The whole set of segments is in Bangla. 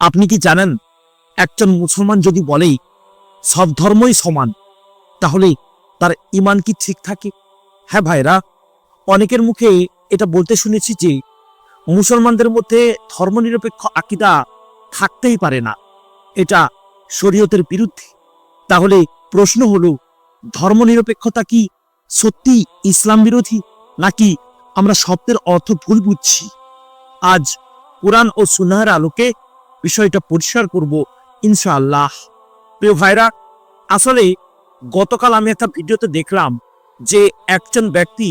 আপনি কি জানেন, একজন মুসলমান যদি বলেই সব ধর্মই সমান, তাহলে তার ইমান কি ঠিক থাকে? হ্যাঁ ভাইরা অনেকের মুখে এটা বলতে শুনেছি যে মুসলমানদের মধ্যে ধর্মনিরপেক্ষ আকিদা থাকতেই পারে না। এটা শরীয়তের বিরুদ্ধে। তাহলে প্রশ্ন হলো, ধর্মনিরপেক্ষতা কি সত্যি ইসলাম বিরোধী, নাকি আমরা শব্দের অর্থ ভুল বুঝছি? আজ কোরআন ও সুনাহের আলোকে বিষয়টা পরিষ্কার করব, ইনশাআল্লাহ। প্রিয় ভাইরা, আসলে গতকাল আমি একটা ভিডিওতে দেখলাম যে একজন ব্যক্তি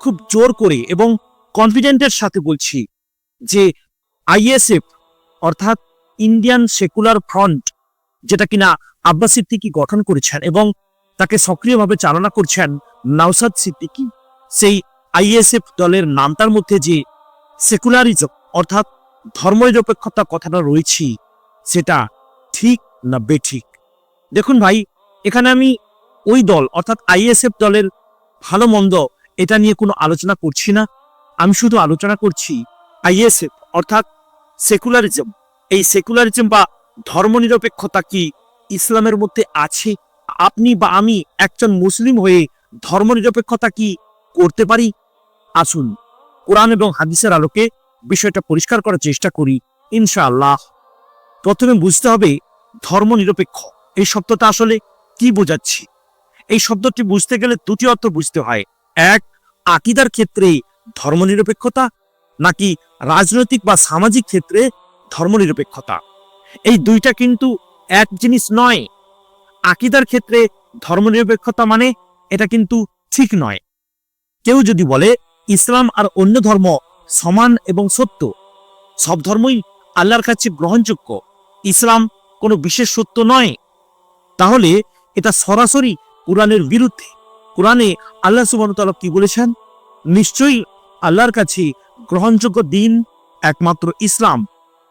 খুব জোর করে এবং কনফিডেন্টের সাথে বলছি যে আইএসএফ, অর্থাৎ ইন্ডিয়ান সেকুলার ফ্রন্ট যেটা কিনা আব্বাস সিদ্দিকি গঠন করেছেন এবং তাকে সক্রিয়ভাবে চালনা করছেন নাওসাদ সিদ্দিকি। সেই আইএসএফ দলের নামটার মধ্যে যে সেকুলারিজম অর্থাৎ ধর্মনিরপেক্ষতা কথাটা রয়েছি, সেটা ঠিক না বেঠিক? দেখুন ভাই, এখানে আমি ওই দল, অর্থাৎ আইএসএফ দলের ভালো মন্দ এটা নিয়ে কোনো আলোচনা করছি না। আমি শুধু আলোচনা করছি আইএসএফ, অর্থাৎ সেকুলারিজম। এই সেকুলারিজম বা ধর্মনিরপেক্ষতা কি ইসলামের মধ্যে আছে? আপনি বা আমি একজন মুসলিম হয়ে ধর্মনিরপেক্ষতা কি করতে পারি? আসুন, কোরআন এবং হাদিসের আলোকে বিষয়টা পরিষ্কার করার চেষ্টা করি, ইনশাআল্লাহ। প্রথমে বুঝতে হবে ধর্মনিরপেক্ষ। এই শব্দটা আসলে কি বোঝাচ্ছি? এই শব্দটি বুঝতে গেলে দুটি অর্থ বুঝতে হয়। এক, আকিদার ক্ষেত্রে ধর্মনিরপেক্ষতা, নাকি রাজনৈতিক বা সামাজিক ক্ষেত্রে ধর্মনিরপেক্ষতা? এই দুইটা কিন্তু এক জিনিস নয়। আকিদার ক্ষেত্রে ধর্মনিরপেক্ষতা মানে এটা কিন্তু ঠিক নয়। কেউ যদি বলে, ইসলাম আর অন্য ধর্ম সমান এবং সত্য। সব ধর্মই আল্লাহর কাছে গ্রহণযোগ্য। ইসলাম কোনো বিশেষ সত্য নয়। তাহলে এটা সরাসরি কোরআনের বিরুদ্ধে। কোরআনে আল্লাহ সুবাহতাল্লাহ কি বলেছেন? নিশ্চয়ই আল্লাহর কাছে গ্রহণযোগ্য দিন একমাত্র ইসলাম।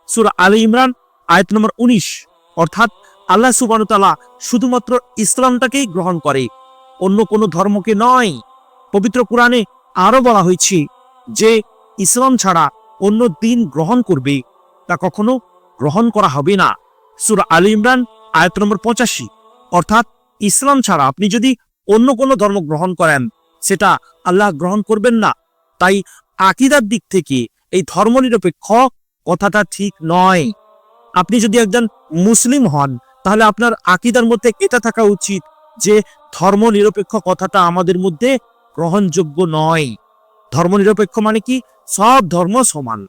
সুরা আলী ইমরান, আয়ত নম্বর উনিশ। অর্থাৎ আল্লাহ সুবাহতাল্লাহ শুধুমাত্র ইসলামটাকেই গ্রহণ করে, অন্য কোনো ধর্মকে নয়। পবিত্র কোরআনে আরও বলা হয়েছে যে ইসলাম ছাড়া অন্য দিন গ্রহণ করবে তা কখনো গ্রহণ করা হবে না। সুরা আল ইমরান, আয়াত নম্বর পঁচাশি। অর্থাৎ ইসলাম ছাড়া আপনি যদি অন্য কোনো ধর্ম গ্রহণ করেন, সেটা আল্লাহ গ্রহণ করবেন না। তাই আকিদার দিক থেকে এই ধর্মনিরপেক্ষ কথাটা ঠিক নয়। আপনি যদি একজন মুসলিম হন, তাহলে আপনার আকিদার মধ্যে এটা থাকা উচিত যে ধর্মনিরপেক্ষ কথাটা আমাদের মধ্যে গ্রহণযোগ্য নয়। ধর্মনিরপেক্ষ মানে কি? সব ধর্ম সমান।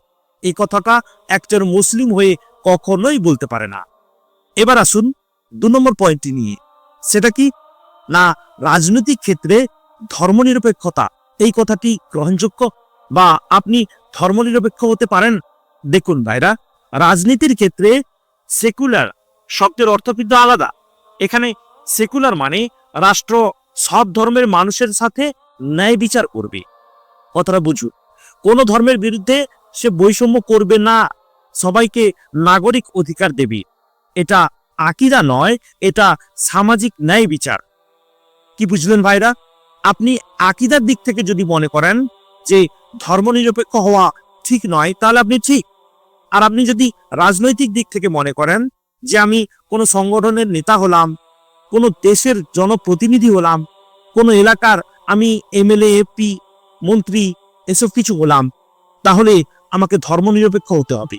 এই কথাটা একজন মুসলিম হয়ে কখনোই বলতে পারে না। এবার আসুন দু নম্বর পয়েন্টটি নিয়ে। সেটা কি? না, রাজনৈতিক ক্ষেত্রে ধর্মনিরপেক্ষতা, এই কথাটি গ্রহণযোগ্য? বা আপনি ধর্মনিরপেক্ষ হতে পারেন? দেখুন ভাইরা, রাজনীতির ক্ষেত্রে সেকুলার শব্দের অর্থ কিন্তু আলাদা। এখানে সেকুলার মানে রাষ্ট্র সব ধর্মের মানুষের সাথে ন্যায় বিচার করবে। কথাটা বুঝুন। কোন ধর্মের বিরুদ্ধে সে বৈষম্য করবে না। সবাইকে নাগরিক অধিকার দেবে। এটা আকিদা নয়, এটা সামাজিক ন্যায় বিচার। কি বুঝলেন ভাইরা? আপনি আকিদার দিক থেকে যদি মনে করেন যে ধর্মনিরপেক্ষ হওয়া ঠিক নয়, তাহলে আপনি ঠিক। আর আপনি যদি রাজনৈতিক দিক থেকে মনে করেন যে আমি কোনো সংগঠনের নেতা হলাম, কোনো দেশের জনপ্রতিনিধি হলাম, কোনো এলাকার আমি এমএলএ এপি মন্ত্রী, এসব কিছু হলাম তাহলে আমাকে ধর্মনিরপেক্ষ হতে হবে।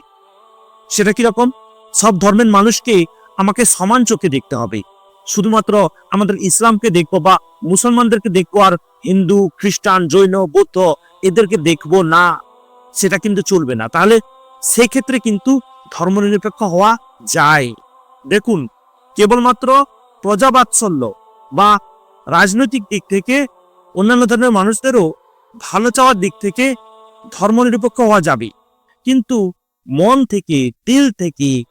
সেটা কীরকম সব ধর্মের মানুষকে আমাকে সমান চোখে দেখতে হবে। শুধুমাত্র আমাদের ইসলামকে দেখব বা মুসলমানদেরকে দেখব আর হিন্দু, খ্রিস্টান, জৈন, বৌদ্ধ এদেরকে দেখব না, সেটা কিন্তু চলবে না। তাহলে সেক্ষেত্রে কিন্তু ধর্মনিরপেক্ষ হওয়া যায়। দেখুন, কেবলমাত্র প্রজাবাৎসল্য বা রাজনৈতিক দিক থেকে অন্যান্য ধর্মের মানুষদেরও ভালো চাওয়ার দিক থেকে ধর্মনিরপেক্ষ হওয়া যাবে। কিন্তু মন থেকে, দিল থেকে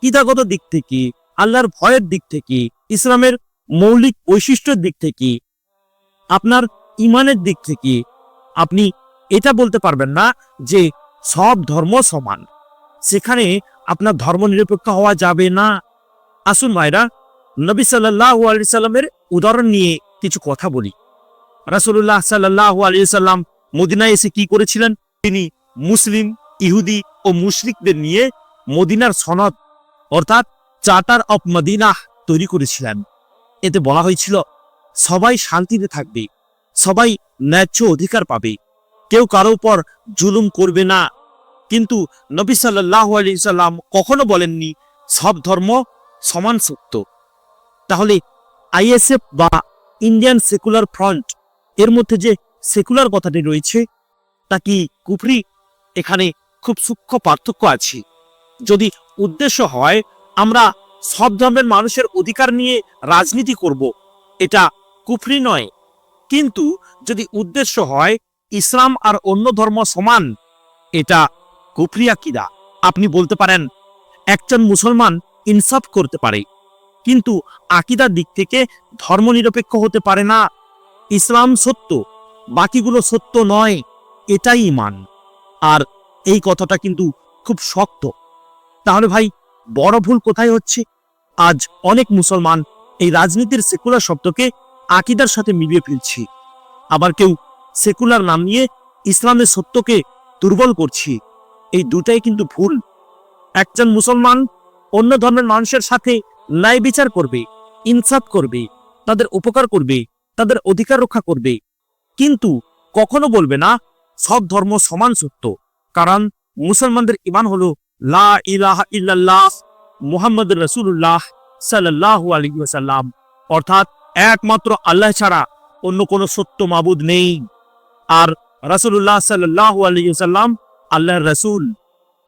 কিতাগত দিক থেকে, আল্লাহর ভয়ের দিক থেকে, ইসলামের মৌলিক বৈশিষ্ট্যের দিক থেকে, আপনার ইমানের দিক থেকে, আপনি এটা বলতে পারবেন না যে সব ধর্ম সমান। সেখানে আপনার ধর্মনিরপেক্ষ হওয়া যাবে না। আসুন ভাইরা, নবী সাল্লাহ আলি সাল্লামের উদাহরণ নিয়ে কিছু কথা বলি। রাসুল্লাহ সাল্লাহ আলী সাল্লাম মদিনায় এসে কি করেছিলেন? তিনি মুসলিম, ইহুদি ও মুশরিকদের নিয়ে মদিনার সনদ, অর্থাৎ চার্টার অফ মদিনাহ তৈরি করেছিলেন। এতে বলা হয়েছিল, সবাই শান্তিতে থাকবে, সবাই ন্যায্য অধিকার পাবে, কেউ কারও উপর জুলুম করবে না। কিন্তু নবী সাল্লাহ আলি সাল্লাম কখনো বলেননি, সব ধর্ম সমান সত্য। তাহলে আইএসএফ বা ইন্ডিয়ান সেকুলার ফ্রন্ট এর মধ্যে যে সেকুলার কথাটি রয়েছে, তা কি কুফরি? এখানে খুব সূক্ষ্ম পার্থক্য আছে। যদি উদ্দেশ্য হয়, আমরা সব ধর্মের মানুষের অধিকার নিয়ে রাজনীতি করব, এটা কুফরি নয়। কিন্তু যদি উদ্দেশ্য হয়, ইসলাম আর অন্য ধর্ম সমান, এটা কুফরি আকিদা। আপনি বলতে পারেন, একজন মুসলমান ইনসাফ করতে পারে, কিন্তু আকিদার দিক থেকে ধর্মনিরপেক্ষ হতে পারে না। ইসলাম সত্য, বাকিগুলো সত্য নয়, এটাই ইমান আর এই কথাটা কিন্তু খুব শক্ত। তাহলে ভাই, বড় ভুল কোথায় হচ্ছে? আজ অনেক মুসলমান এই রাজনীতির সেকুলার শব্দকে আকিদার সাথে মিলিয়ে ফেলছি। আবার কেউ সেকুলার নাম নিয়ে ইসলামের সত্যকে দুর্বল করছি। এই দুটাই কিন্তু ভুল। একজন মুসলমান অন্য ধর্মের মানুষের সাথে ন্যায় বিচার করবে, ইনসাফ করবে, তাদের উপকার করবে তাদের অধিকার রক্ষা করবে। কিন্তু কখনো বলবে না, সব ধর্ম সমান সত্য। কারণ মুসলমানদের ইমান হলো, লা ইলাহা ইল্লাল্লাহ মুহাম্মদ রসুল্লাহ সাল্লাল্লাহু আলাইহি ওয়াসাল্লাম। অর্থাৎ একমাত্র আল্লাহ ছাড়া অন্য কোনো সত্য মাবুদ নেই। আর রাসূলুল্লাহ সাল্লাহ আলাইহি ওয়াসাল্লাম আল্লাহর রাসূল।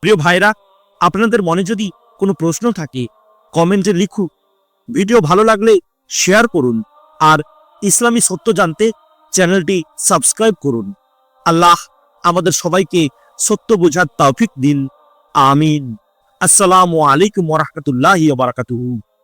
প্রিয় ভাইরা, আপনাদের মনে যদি কোনো প্রশ্ন থাকে, কমেন্টে লিখুন। ভিডিও ভালো লাগলে শেয়ার করুন। আর ইসলামী সত্য জানতে চ্যানেলটি সাবস্ক্রাইব করুন। আল্লাহ আমাদের সবাইকে সত্য বোঝার তৌফিক দিন। আমিন। আসসালামু আলাইকুম ওয়া রাহমাতুল্লাহি ওয়া বারাকাতুহু।